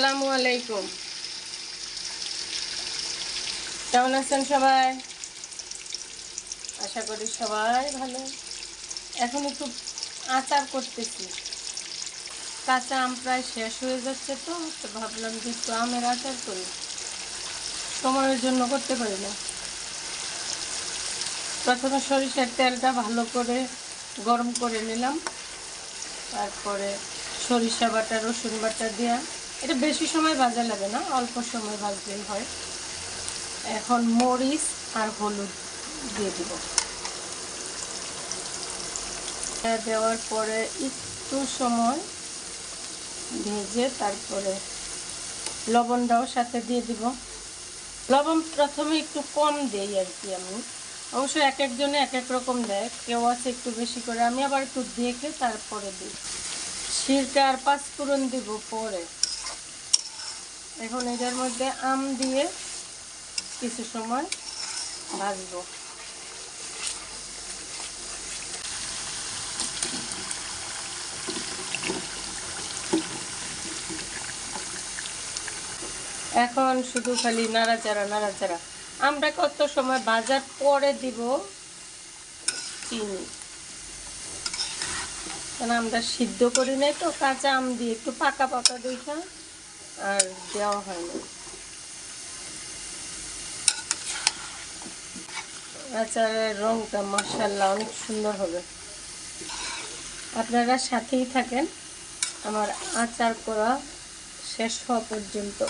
আসসালামু আলাইকুম। কেমন আছেন সবাই? আশা করি সবাই ভালো। এখন একটু আচার করতেছি। কাঁচা আম প্রায় শেষ হয়ে যাচ্ছে তো ভাবলাম যে একটু আমের আচার করি। সময়ের জন্য করতে পারি না। প্রথমে সরিষার তেলটা ভালো করে গরম করে নিলাম। তারপরে সরিষা বাটা, রসুন বাটা দেওয়া এটা বেশি সময় ভাজা লাগে না, অল্প সময় ভাজলেই হয়। এখন মরিচ আর হলুদ দিয়ে দিব। দেওয়ার পরে একটু সময় ভেজে তারপরে লবণটাও সাথে দিয়ে দিব। লবণ প্রথমে একটু কম দেই আর কি আমি। অবশ্য এক একজনে এক এক রকম দেয়, কেউ আছে একটু বেশি করে। আমি আবার একটু দেখে তারপরে দিই। শিরটা আর পাঁচ পাঁচফোড়ন দিব পরে। এখন এটার মধ্যে আম দিয়ে কিছু সময় ভাজবো। এখন শুধু খালি নাড়াচাড়া নাড়াচাড়া। আমরা কত সময় বাজার পরে দিব চিনি? কারণ আমরা সিদ্ধ করি নাই তো, কাঁচা আম দিয়ে একটু পাকা পাকা দেখা আর দেওয়া হয় না। আচারের রংটা মার্শাল্লাহ অনেক সুন্দর হবে। আপনারা সাথেই থাকেন। আমার আচার করা শেষ হওয়া পর্যন্ত।